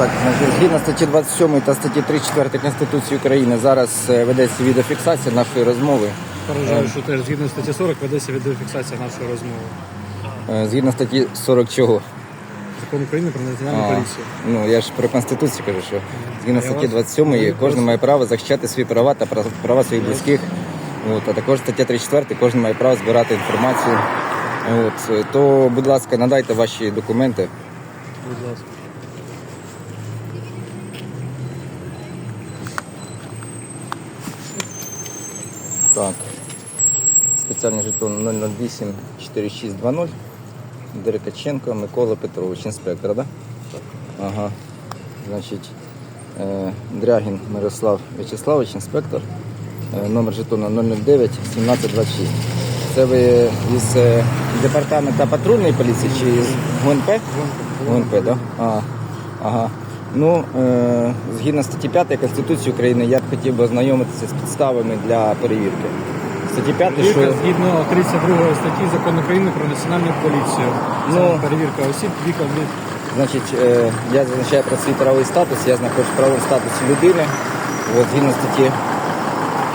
Так, значить, згідно статті 27 та статті 34 Конституції України зараз е, ведеться відеофіксація нашої розмови. Поражаю, що теж згідно статті 40 ведеться відеофіксація нашої розмови. Е, Згідно статті 40 чого? Закон України про національну А, поліцію. ну я ж про Конституцію кажу, що згідно Я статті вас- 27 я кожен має право захищати свої права та прав- права своїх близьких. От, а також стаття 34 кожен має право збирати інформацію. От, е, то, будь ласка, надайте ваші документи. Будь ласка. Так. Спеціальний жетон 008 4620. Дерекаченко Микола Петрович, інспектор, да? Ага. Значить, е, Дрягін Мирослав В'ячеславович, інспектор. Е, номер жетона 009 1726. Це ви із е, департаменту патрульної поліції чи з ГУНП? ГУНП, так? Да? А, ага. Ну, е, згідно статті 5 Конституції України, я б хотів би ознайомитися з підставами для перевірки. Статті 5, Перевірка що згідно 32 статті Закону України про національну поліцію. Ну. Перевірка осіб віком від Значить, е, я зазначаю про свій правовий статус, я знаходжусь в правовому статусі людини. От, згідно статті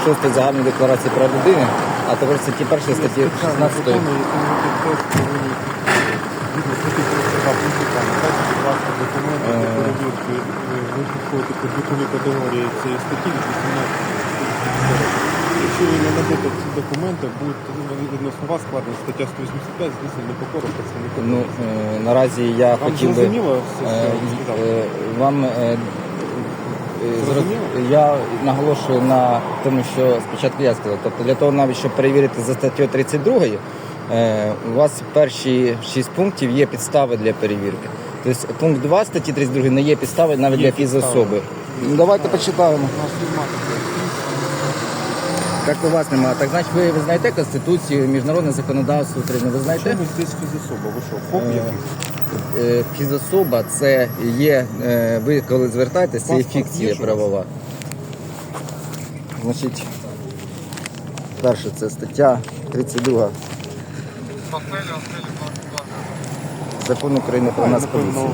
6 загальної декларації прав людини, а також статті 1 статті 16. Ви підходите під вікові категорії цієї статті від 18 Якщо ви не надете ці документи, буде ну, відносно вас складена стаття 185 здійснення непокору працівника. Ну, е, наразі я Вам хотів би зрозуміло все, е, що я вам сказав? е, вам е, е, Зрозуміло? я наголошую на тому, що спочатку я сказав. Тобто для того, навіть щоб перевірити за статтю 32, е, у вас перші 6 пунктів є підстави для перевірки. Тобто пункт 2 статті 32 не є підстави навіть для фізособи. Ну, давайте почитаємо. У нас немає. Як у вас немає? Так значить, ви, ви знаєте Конституцію, міжнародне законодавство України, ви знаєте? Чому здесь фізособа? Ви що, ФОП Е, якийсь? Е, Фізособа це є, е, ви коли звертаєтесь, це є Паспорт фікція є у вас? правова. Значить, перше це стаття 32 Закон України про нас поліцію.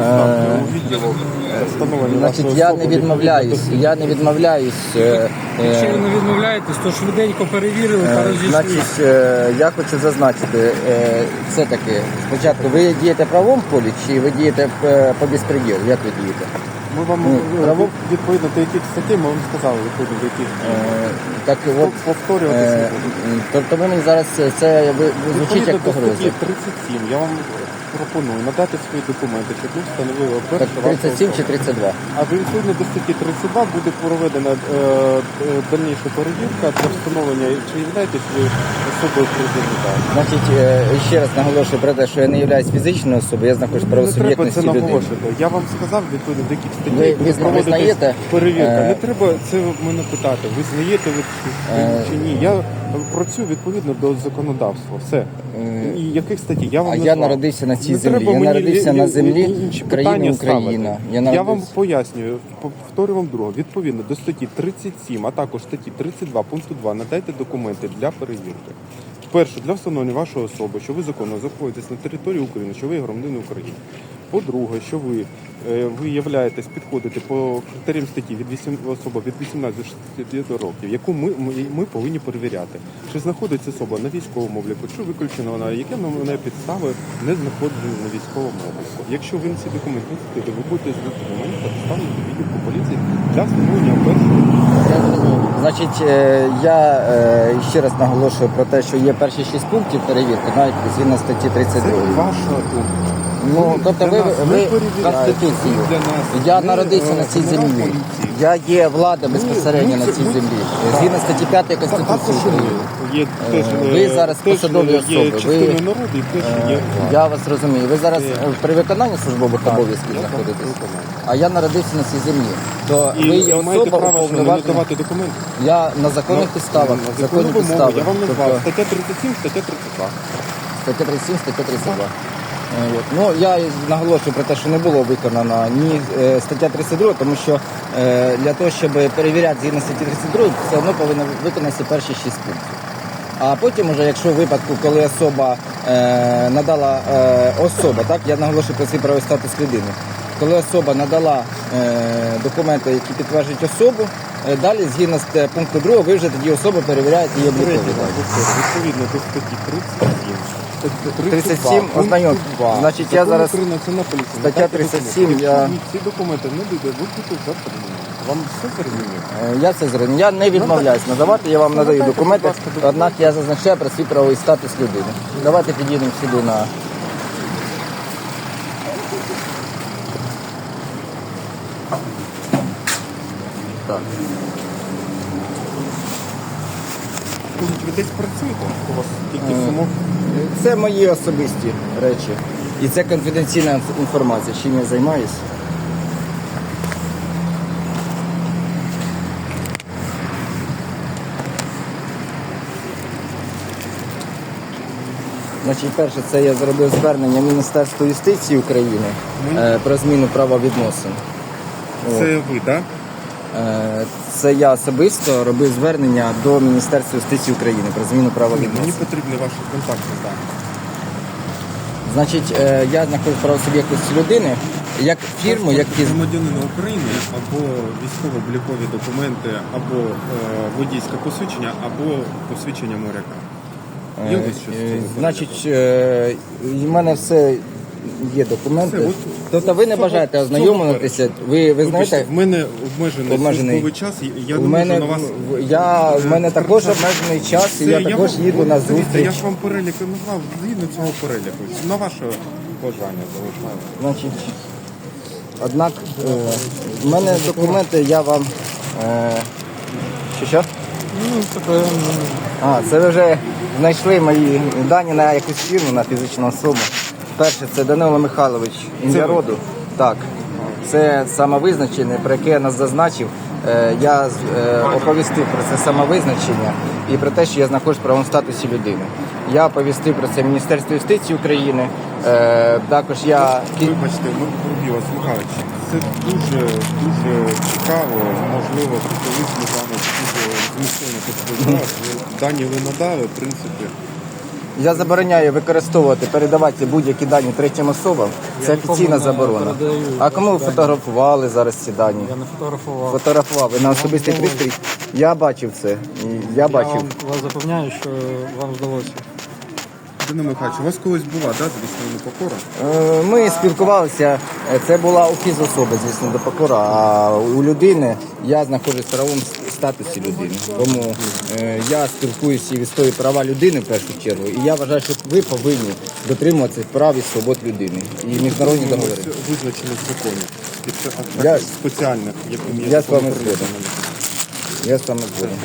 Е, встановлення Значить, я не відмовляюсь, я не відмовляюсь. е, Якщо ви е, не відмовляєтесь, то швиденько перевірили та Е, розійшлися. Значить, е, я хочу зазначити, е, все-таки, спочатку ви дієте в полі чи ви дієте е, по безпреділу? Як ви дієте? Ми вам Ну, право- відповідно до яких статей ми вам сказали, відповідно до яких Е, Так от, повторюватися е, буду. тобто ви мені зараз це- це ви- ви звучить Відповідно як до погроза. статті 37 я вам пропоную надати свої документи, щоб ми встановили Так, 37 чи 32? А відповідно до статті 32 буде проведена е, е, дальніша перевірка для встановлення, чи являєтесь ви особою президента. Значить, е, ще раз наголошую про те, що я не являюсь фізичною особою, я знаходжусь в Не треба це правосуб'єктності людини. наголошувати. Я вам сказав відповідно до яких статей Ви- буде ви проводитись визнаєте, перевірка. е, Не треба це мене питати. Ви знаєте ви чи, Е, чи ні? Я працюю відповідно до законодавства. Все. Е, І яких статей? Я вам А я назвав. народився на цій Не землі. Я народився на землі країни Україна. Я Я, вам пояснюю, повторюю вам друге. Відповідно до статті 37, а також статті 32 пункту 2 надайте документи для перевірки. Перше, для встановлення вашої особи, що ви законно знаходитесь на території України, що ви громадянин України. По-друге, що ви, е, ви являєтесь, підходите по критеріям статті від 8, особа від 18 до 65 років, яку ми, ми, ми повинні перевіряти. Чи знаходиться особа на військовому обліку, чи виключена вона, яке на підстави не знаходження на військовому обліку. Якщо ви ці документи не ви будете з документів та доставлені до відділку поліції для встановлення першого. Значить, е, я е, ще раз наголошую про те, що є перші шість пунктів перевірки, навіть згідно статті Це 32. ваша думка. Ну, тобто ви, ви Конституцію. Я народився е, на цій землі. Я є влада безпосередньо на цій землі. Згідно статті 5 Конституції України. теж, Е, ви е, зараз посадові особи, ви- Е. Я вас розумію. Ви зараз Е. е, при виконанні службових обов'язків знаходитесь. А я народився на цій землі. То ви є особа уповноважена. Я на законних підставах. Законні підстави. Я вам назвав Тобто, стаття 37, стаття 32. Стаття 37, стаття 32. Е, от. Ну, я наголошую про те, що не було виконано ні е, стаття 32, тому що е, для того, щоб перевіряти згідно статті 32, все одно повинно виконатися перші 6 пунктів. А потім, уже, якщо в випадку, коли особа е, надала е, особа, так я наголошую про свій правий статус людини. Коли особа надала е, документи, які підтверджують особу, е, далі згідно з пункту 2, ви вже тоді особу перевіряєте її облікові. Відповідно до статті 37. Статті 37, пункту ознайом. 2 Значить, я зараз- Стаття 37, я- ці документи не буде, ви будете затримані. Вам все зрозуміло? Е, Я це зрозумів. Я не відмовляюсь надавати, я вам надаю документи, однак я зазначаю про свій правовий статус людини. Давайте підійдемо сюди на. Так. Ви десь працюєте? У вас тільки Е, самок? Це мої особисті речі. І це конфіденційна інформація, чим я займаюся. Значить, перше, це я зробив звернення Міністерству юстиції України е, про зміну правовідносин. Це ви, так? Е, Це я особисто робив звернення до Міністерства юстиції України про зміну Мені потрібні ваші контактні дані. Значить, е, я знаходжу правосуб'єктності людини як фірму, як фіз... громадянина України або військово-облікові документи, або е, водійське посвідчення, або посвідчення моряка. Є у вас щось з Е, Значить, е, в мене все є документи. Тобто ви не бажаєте ознайомитися. Ви, ви знаєте, в мене обмежений, Обмежений. службовий час, я у не мене, на вас. в- я, в мене також обмежений час, і я також вам- їду на дивіться, зустріч. Я ж вам перелік назвав згідно цього переліку. На ваше бажання залишаю. Значить, однак, е, в мене документи, я вам. Е, що що? Ну, таке, А, це ви вже знайшли мої дані на якусь фірму, на фізичну особу. Перше, це Данило Михайлович, ім'я роду. Так. Це самовизначення, про яке я нас зазначив. Е, Я е, оповістив про це самовизначення і про те, що я знаходжусь в правовому статусі людини. Я оповістив про це Міністерство юстиції України. Е, Також я Вибачте, ми вас, Михайлович. Це дуже дуже цікаво. Можливо, колись ми з вами дуже змістовно поспілкувалися. Дані ви надали, в принципі. Я забороняю використовувати, передавати будь-які дані третім особам. Це Я нікому офіційна не заборона. передаю А кому ви дані. фотографували зараз ці дані? я не фотографував. Фотографував ви на особистий вдалося. пристрій. Я бачив це. І Я Я бачив. вам вас запевняю, що вам вдалося. Данило Михайлович, у вас колись була, да, звісно, непокора? Е, Ми спілкувалися. Е, Це була у фізособи, звісно, до покора. А у людини я знаходжусь в правовому статусі людини. Тому е, я спілкуюся і відстоюю права людини в першу чергу. І я вважаю, що ви повинні дотримуватися прав і свобод людини і міжнародні договори. Це визначено в законі. І це а Я- також спеціальних, яким є Я з вами згоден. Я з вами згоден.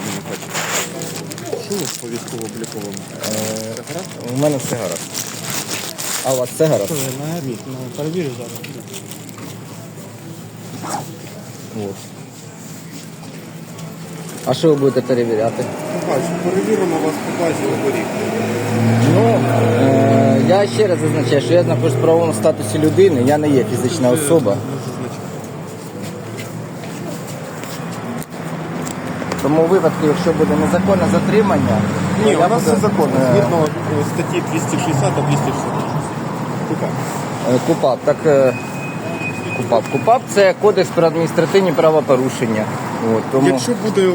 Що у вас по військово-обліковому? У мене все гаразд. А у вас все гаразд? Ну, перевірю зараз. От. А що ви будете перевіряти? Михайлович, перевіримо вас по базі оборіг. Ну, е, я ще раз зазначаю, що я знаходжусь в правовому статусі людини, я не є фізична особа. Тому у випадку, якщо буде незаконне затримання, Ні, я у нас буду, все законно. е, Згідно е, статті 260 та 266. Купа. е, КУПАП. Так, е, КУПАП. КУПАП це кодекс про адміністративні правопорушення. От, тому... Якщо буде е,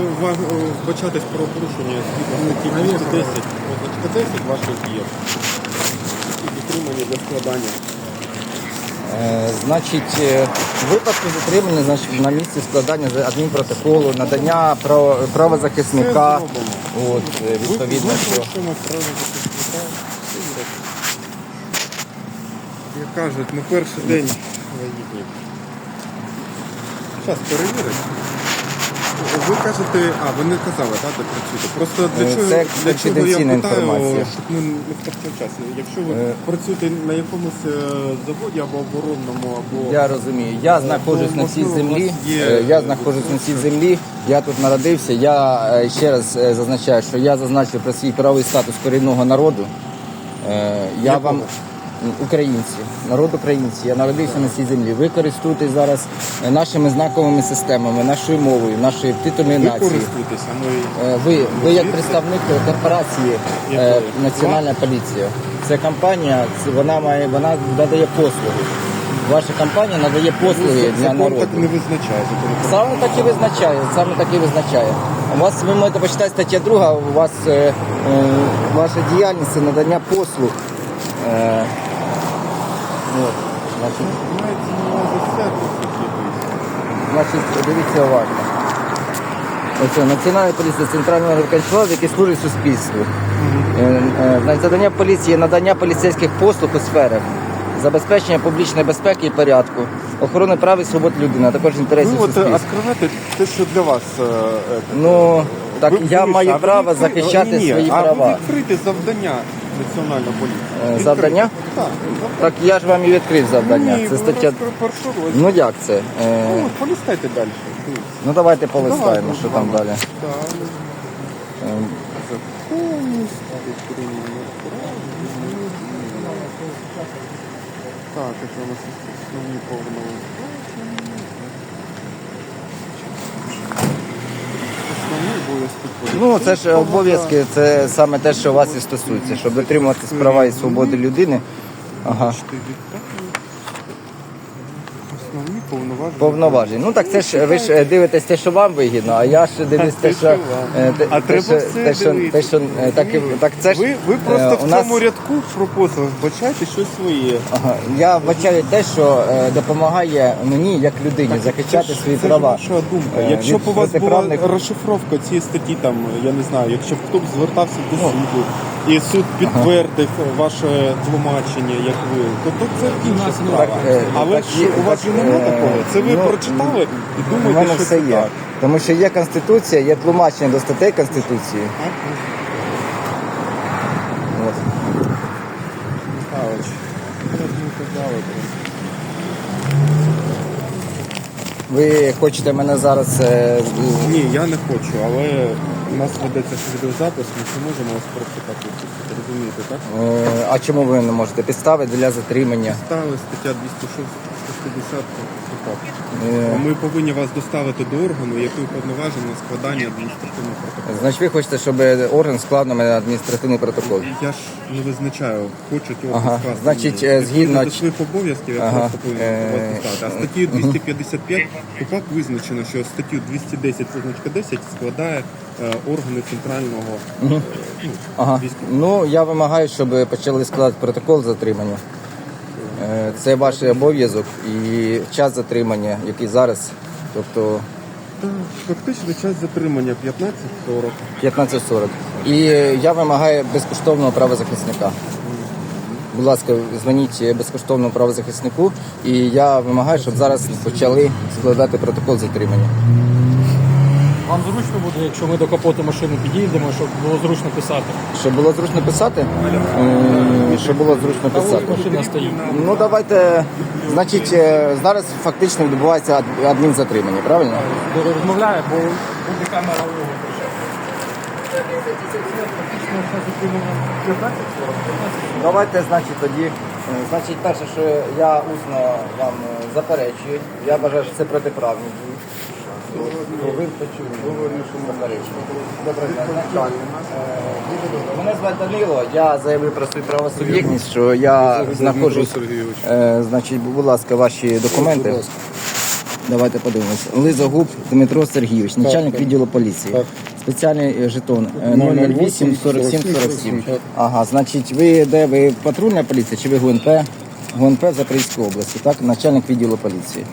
вбачатись правопорушення згідно статті 210, позначка 10 ваших діє. І підтримання для складання. Е, Значить, е, в випадку затримання, значить, на місці складання адмінпротоколу, надання право- правозахисника. От, відповідно, що. Як кажуть, не перший день вагітні. Зараз перевірить. Кажете, а ви не казали, так, де працюєте. Просто для Е, чого, це для чого я конфіденційна питаю, інформація. щоб ми не втрачали час. Якщо ви Е. працюєте на якомусь е, заводі або оборонному, або Я розумію. Я знаходжусь на цій можливо, у землі. вас є- е, Я знаходжусь на цій землі. Я тут народився. Я е, ще раз е, зазначаю, що я зазначив про свій правовий статус корінного народу. Е, Я вам українці, народ українці. Я народився на цій землі. Ви користуєтесь зараз е, нашими знаковими системами, нашою мовою, нашою титульною нацією. Е, Ви, ви як представник корпорації е, Національна поліція. Це компанія, вона має вона надає послуги. Ваша компанія надає послуги для народу. так не визначає. Саме так і визначає, саме так і визначає. У вас ви можете почитати стаття 2, у вас е, ваша діяльність надання послуг. Е, от, значить, мається на увазі сервіс якийсь. значить, дивіться уважно. Оце Національна поліція центрального організації, який служить суспільству. Е, е, значить, Задання поліції є надання поліцейських послуг у сферах. Забезпечення публічної безпеки і порядку, охорони прав і свобод людини, а також інтересів Ну, от суспільства. відкриваєте те, що для вас. е, е, Ну так ви- я ви маю ви право відкри- захищати Ні, свої а права. ви відкрите завдання Національної поліції. Е, завдання? Так. Так я ж вам і відкрив завдання. Ні, Це стаття. Ну як це? Е, Ну, полістайте далі. Ну давайте полистаємо, що там далі. Так, це у нас основні повноваження. Обов'язки. Ну це ж обов'язки, це саме те, що вас і стосується, щоб дотримуватись права і свободи людини. Ага. Повноваження. Повноважень. Ну так це ж ви ж е, дивитесь те, що вам вигідно, а я ж дивлюсь те, що е, те, А те, треба що, все те, що, те, дивитися. що е, так, і- так це ж Ви, ви е, просто у в нас цьому рядку про послуг вбачаєте щось своє. Ага. Я вбачаю те, що е, допомагає мені як людині захищати Це ж- свої це ж права. ваша думка. Е, Якщо від б у вас була протиправних- розшифровка цієї статті, там я не знаю, якщо б хтось звертався Ну. до суду і суд підтвердив ваше тлумачення, як ви, то, то це інша справа. е, Але так ж є- у вас так, же немає е, такого. Це ви ну, прочитали і У думаєте, мене що все це є. так. Тому що є конституція, є тлумачення до статей конституції. От. Михайлович, я б не казали. Ви хочете мене зараз. е, Ні, я не хочу, але у нас ведеться відеозапис, ми не можемо вас просто так випустити, розумієте, так? е, А чому ви не можете підстави для затримання? Підстави стаття 260 150 КУПАП. Е, Ми повинні вас доставити до органу, який уповноважений на складання адміністративного протоколу. Значить, ви хочете, щоб орган склав на мене адміністративний протокол. Я ж не визначаю, хочуть орган Ага, скласти. значить, е, згідно до своїх обов'язків я Ага, просто повинен е, вас доставити. А статтю 255 КУПАП визначено, що статтю 210 позначка 10 складає е, органи центрального ну, Ага. військового. Ну, я вимагаю, щоб почали складати протокол затримання. Е, Це ваш обов'язок і час затримання, який зараз, тобто Так, Фактично час затримання 15.40. 15.40. І я вимагаю безкоштовного правозахисника. Будь ласка, дзвоніть безкоштовному правозахиснику, і я вимагаю, щоб зараз почали складати протокол затримання. Вам зручно буде, якщо ми до капоту машини підійдемо, щоб було зручно писати. Щоб було зручно писати? Щоб було зручно Та ось писати. машина стоїть. Ну давайте, значить, е, зараз фактично відбувається ад- адмінзатримання, правильно? Розмовляє, бо буде камера у нього. Давайте, значить, тоді. е, Значить, перше, що я усно вам е, заперечую, я вважаю, що це протиправні дії. Мене звати Данило, я заявив про свою правосуб'єктність, що я знаходжусь. Е, Значить, будь ласка, ваші документи. Давайте подивимося. Лизогуб Дмитро Сергійович, начальник відділу поліції. Спеціальний е, жетон е, 008 47 47. Ага, значить, ви де ви патрульна поліція чи ви ГУНП? ГУНП Запорізької області, так? Начальник відділу поліції.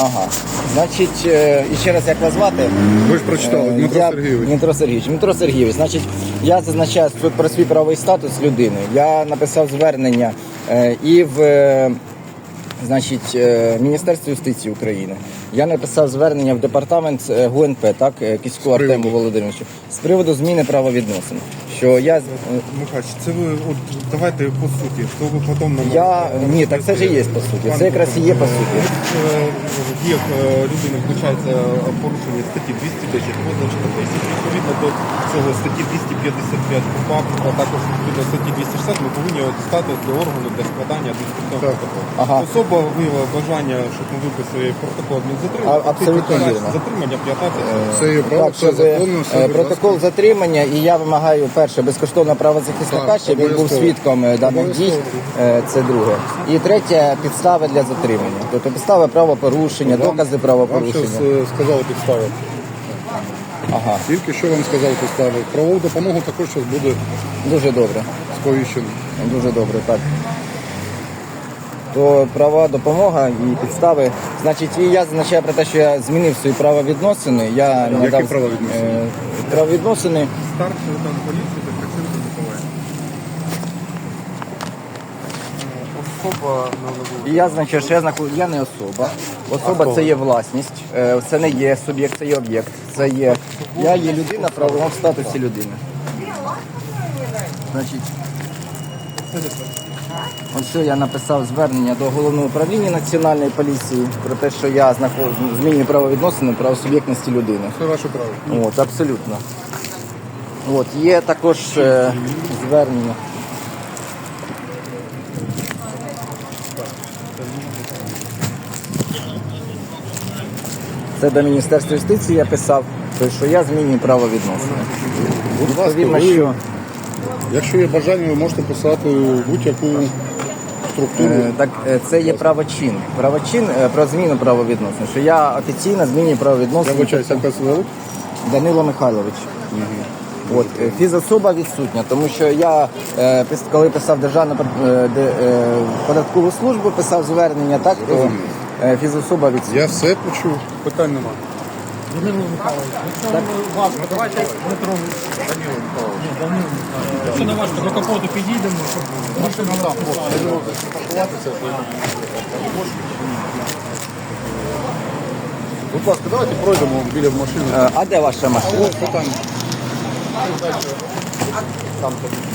Ага. Значить, е, і ще раз як вас звати? Ви ж прочитали, Е, Дмитро я- Сергійович. Дмитро Сергійович. Дмитро Сергійович, значить, я зазначаю тут про свій правовий статус людини. Я написав звернення е, і в е, значить, е, Міністерство юстиції України. Я написав звернення в департамент е, ГУНП, так, е, Кіську Артему Володимировичу, з приводу зміни правовідносин. що я. з- це ви от давайте по суті, то ви потім нам Я ні, так це ж і є по суті. Це якраз і є по суті. Е, Є е, людини включається порушення статті 210 позначка 10. Відповідно до цього статті 255 КУПАП, а також відповідно статті 260 ми повинні дістати для органу для складання адміністративного протоколу. Ага. Особа виявила бажання, щоб ми виписали протокол адмінзатримання. А- абсолютно вірно. Затримання 15. Це є право, Так, це щоб законно, все, е, протокол затримання, і я вимагаю перше безкоштовно правозахисника, Так, щоб він був свідком е, даних дій. Е, Це друге. І третє підстави для затримання. Тобто підстави правопорушення, докази Вам правопорушення. сказали підстави. Ага, Тільки що вам сказали підстави. Правову допомогу також зараз буде дуже добре. сповіщено. Дуже добре, так. То права допомога і підстави. Значить, і я зазначаю про те, що я змінив свої правовідносини. Я надав правовідносини? е, правовідносини. Старший там поліції Петросенко Миколаїв. Особа на І я значить, що я знаход... я не особа. Особа це є власність, е, це не є суб'єкт, це є об'єкт. Це є. Я є людина в правовому статусі людини. Значить, ось я написав звернення до головного управління національної поліції про те, що я знаход... змінюю правовідносини правосуб'єктності людини. Це ваше право. От, абсолютно. От, є також е, звернення. Це до Міністерства юстиції я писав, що я змінюю правовідносини. Відповідно, що якщо є бажання, ви можете писати будь-яку структуру. е, так, е, це є правочин. Правочин е, про зміну правовідносин. Що я офіційно змінюю Я правовідносини. вибачаюся, як вас звуть? Данило Михайлович. От, е, фізособа відсутня, тому що я, е, пис- коли писав державну е, де, е, податкову службу, писав звернення, так, то е, фізособа відсутня. Я все почув, питань немає. Данило Михайлович, не важко, давайте Дмитро. Данило Михайлович. Ні, Данило Михайлович. Якщо не важко, до капоту підійдемо, щоб машину записати. Будь ласка, давайте пройдемо біля машини. Е, А де ваша машина?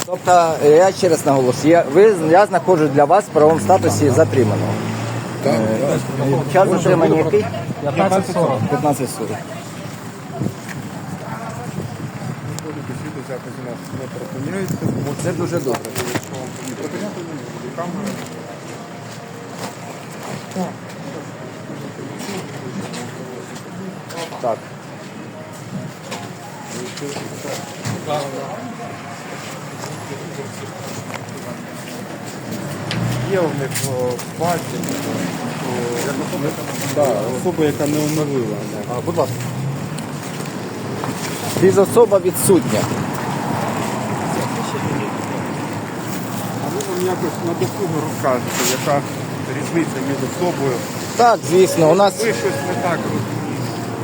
Тобто, е, я ще раз наголошую, я, ви, я знаходжусь для вас в правовому статусі затриманого. Так, Час затримання який? 15.40. 15.40. запис у нас не припиняється. Це дуже добре. Так. Є у них в базі особа, яка не оновила. А, будь ласка. Фізособа відсутня. А ви нам якось на досугу розкажете, яка різниця між особою. Так, звісно, у нас. Ви щось не так.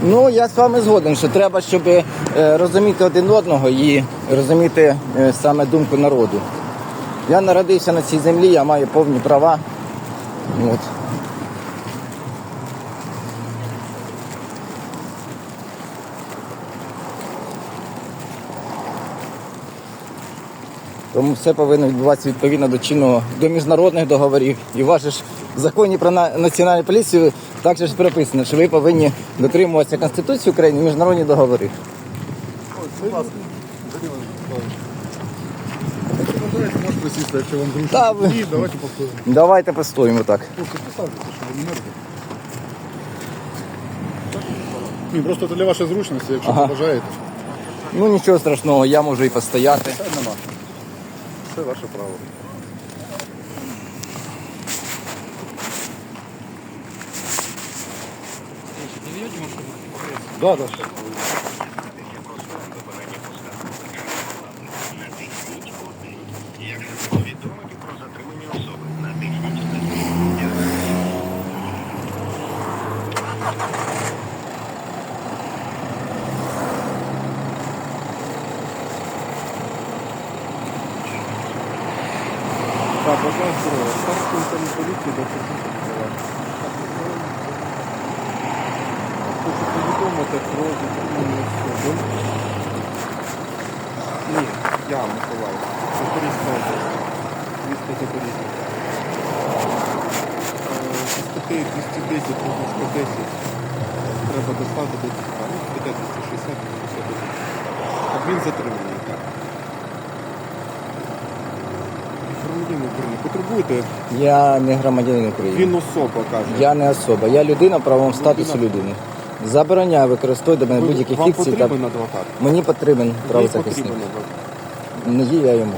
Ну, я з вами згоден, що треба, щоб е, розуміти один одного і розуміти е, саме думку народу. Я народився на цій землі, я маю повні права. От. Тому все повинно відбуватися відповідно до чинного до міжнародних договорів. І в ж законі про національну поліцію також прописано, що ви повинні дотримуватися Конституції України і міжнародні договори. Будь ласка. Данило Михайлович. Якщо присісти, якщо вам зручно. Та ви- Ні, давайте повторимо. Давайте постоїмо так. Просто присаджуйтесь, щоб ви не мерзли. Ні, просто для вашої зручності, якщо Ага. бажаєте. Ну нічого страшного, я можу і постояти. Це нема. Це ваше право. Да, да. 10, подушка 10. Треба достати до ТЦК. Ну, піде 260, 250. Адмін затриманий, так. Громадянин України, потребуєте? Я не громадянин України. Він особа, каже. Я не особа. Я людина правом статусу людини. Забороняю використовувати мене будь-які фікції. та- потрібен адвокат? Мені потрібен правозахисник. потрібен. Не є я йому.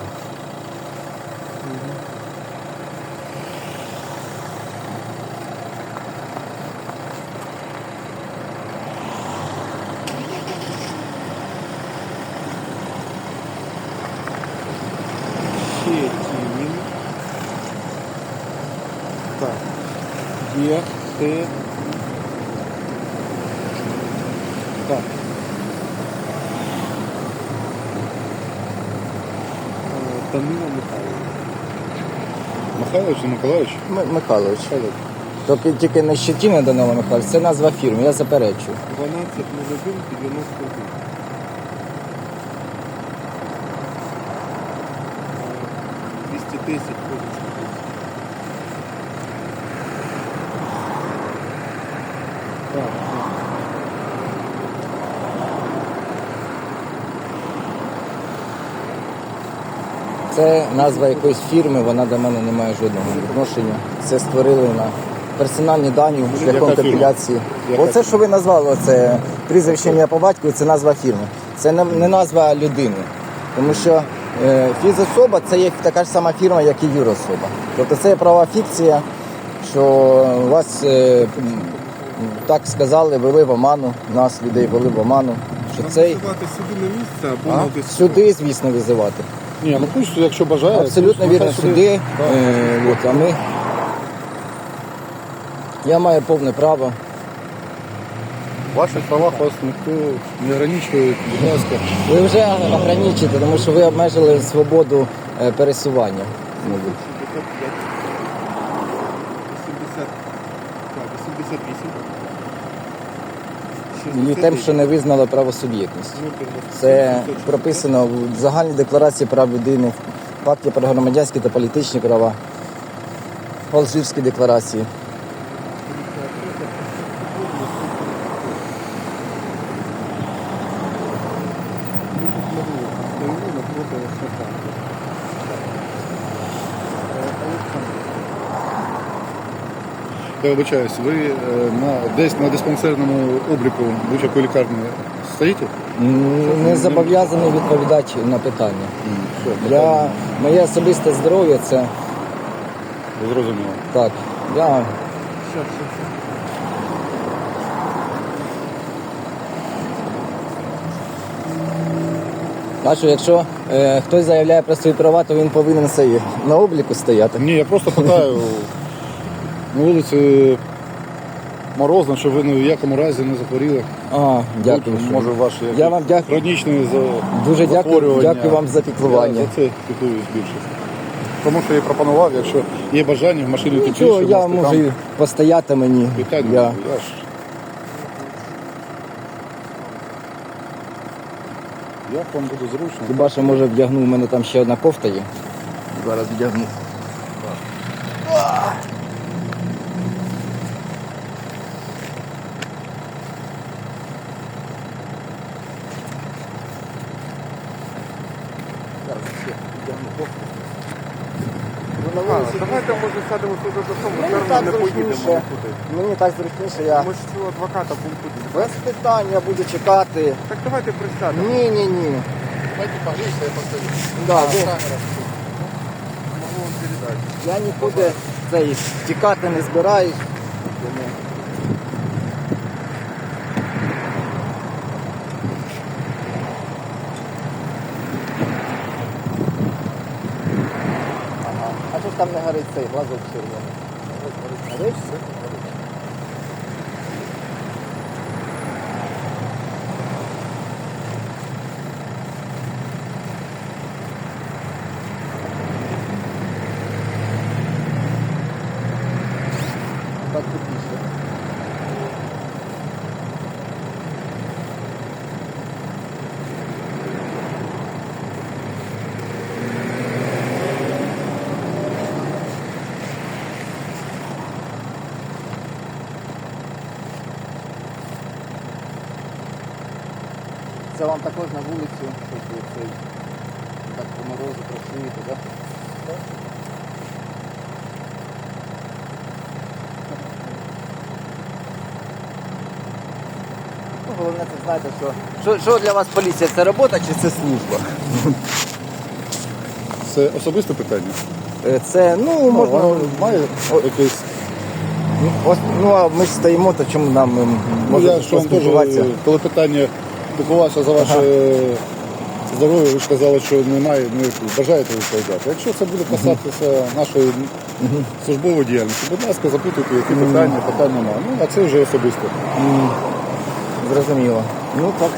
Данило Михайлович. Михайлович чи Миколаївич? М- Михайлович. Тобто тільки не Щетіна Данила Михайлович, це назва фірми, я заперечую. 12 01 91. Е, 210 позицій. Так, так. Це назва якоїсь фірми, вона до мене не має жодного відношення. Це створили на персональні дані шляхом компіляції. Оце, що ви назвали, це прізвище ім'я по батькові, це назва фірми. Це не, назва людини. Тому що е, фізособа це є така ж сама фірма, як і юрособа. Тобто це є права фікція, що вас е, так сказали, вели в оману, нас, людей вели в оману. Що цей сюди на місце або а? сюди, звісно, визивати. Ні, ну пусть, якщо бажає. Абсолютно пусть вірно сюди. сюди. Е, от, а ми. Я маю повне право. Ваші правах вас ніхто не ограничує, будь ласка. Ви вже ограничите, тому що ви обмежили свободу е, пересування. мабуть. 88. І тим, що не визнали правосуб'єктність. Це прописано в загальній декларації прав людини, пакті про громадянські та політичні права, в Алжирській декларації. Я вибачаюсь, ви е, на, десь на диспансерному обліку будь-якої лікарні стоїте? М, Не зобов'язаний відповідати на питання. Все, Я, моє особисте здоров'я це зрозуміло. так. Я А що, якщо е, хтось заявляє про свої права, то він повинен це на обліку стояти. Ні, я просто питаю на вулиці морозно, щоб ви ні в якому разі не захворіли. А, дякую. Будь, що- Може, ваші Я вам дякую. хронічні за Дуже дякую, захворювання. дякую вам за піклування. Я за це піклуюсь більше. Тому що я пропонував, якщо є бажання в машині Нічого, тепліше, я можете можу там і постояти мені. питань. Я... Я ж Як вам буде зручно? Хіба що може вдягну, у мене там ще одна кофта є. Зараз вдягну. Зараз ще вдягну кофту. Ну, на А, вулиці давайте може сядемо тут за тому, Мені зараз так не поїдемо зручніше. нікуди. Мені так зручніше, я Ми ж цього адвоката будемо туди. без питань я буду чекати. Так давайте присядемо. Ні, ні, ні. Давайте погрійся, я поставлю. Да, ви- Могу вам передати. Я нікуди цей, тікати не збираюсь. Тому... Ага. А що ж там не горить цей глазок червоний? Горить? Горить? Так вулицю, щоб цей так по морозу працюєте, так? Ну, головне, це знаєте, що, що, що для вас поліція? Це робота чи це служба? Це особисте питання. Е, Це, ну, можна. Воно має якийсь. Ну, ось, ну, а ми ж стоїмо, то чому нам м, Ну, може я ж вам теж, поспілкуватися? коли питання піклувався за ваше здоров'я, ви ж казали, що немає, не бажаєте відповідати. Якщо це буде касатися нашої службової діяльності, будь ласка, запитуйте, які питання, питань немає. Ну, а це вже особисто. Зрозуміло. Ну так.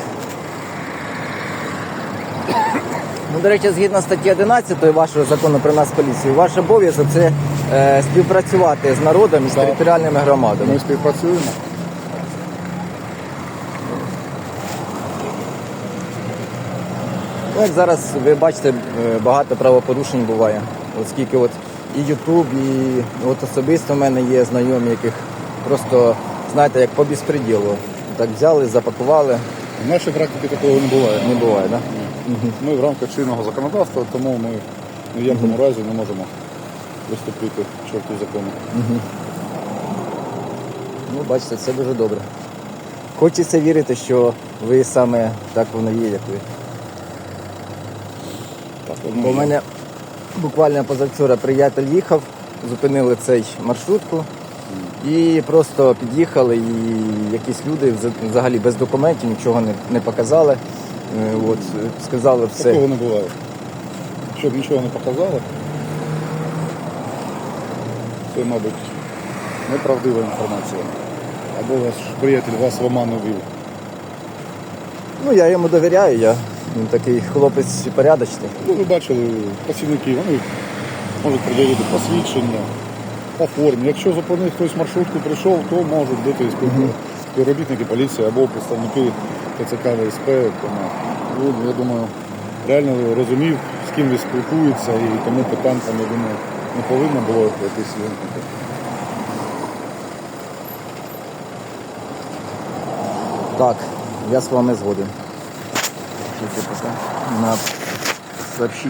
Ну, до речі, згідно статті 11 вашого закону про нас поліцію, ваш обов'язок це е, співпрацювати з народом і з територіальними громадами. Ми співпрацюємо. Ну, як зараз ви бачите, е, багато правопорушень буває. Оскільки от і Ютуб, і от особисто в мене є знайомі, яких просто, знаєте, як по безпреділу. Так взяли, запакували, В нашій практиці такого не буває. не буває, так? Ми в рамках чинного законодавства, тому ми в якому разі не можемо приступити к чорту закону. Ну, бачите, це дуже добре. Хочеться вірити, що ви саме так воно є, як ви. Бо в мене буквально позавчора приятель їхав, зупинили цей маршрутку і просто під'їхали, і якісь люди взагалі без документів нічого не, не показали. Е, От, сказали все. Такого не буває. Щоб нічого не показали, це, мабуть, неправдива інформація. Або ваш приятель вас в оману вів. Ну, я йому довіряю, я він такий хлопець порядочний. Ну, ви бачили, працівники, вони можуть перевірити посвідчення, по формі. Якщо зупинив хтось маршрутку, прийшов, то можуть бути співробітники поліції або представники ТЦК ВСП. Тому, ну, я думаю, реально розумів, з ким він спілкується, і тому питань там, я думаю, не повинно було якось виникнути. Так, я з вами згоден. На сообщить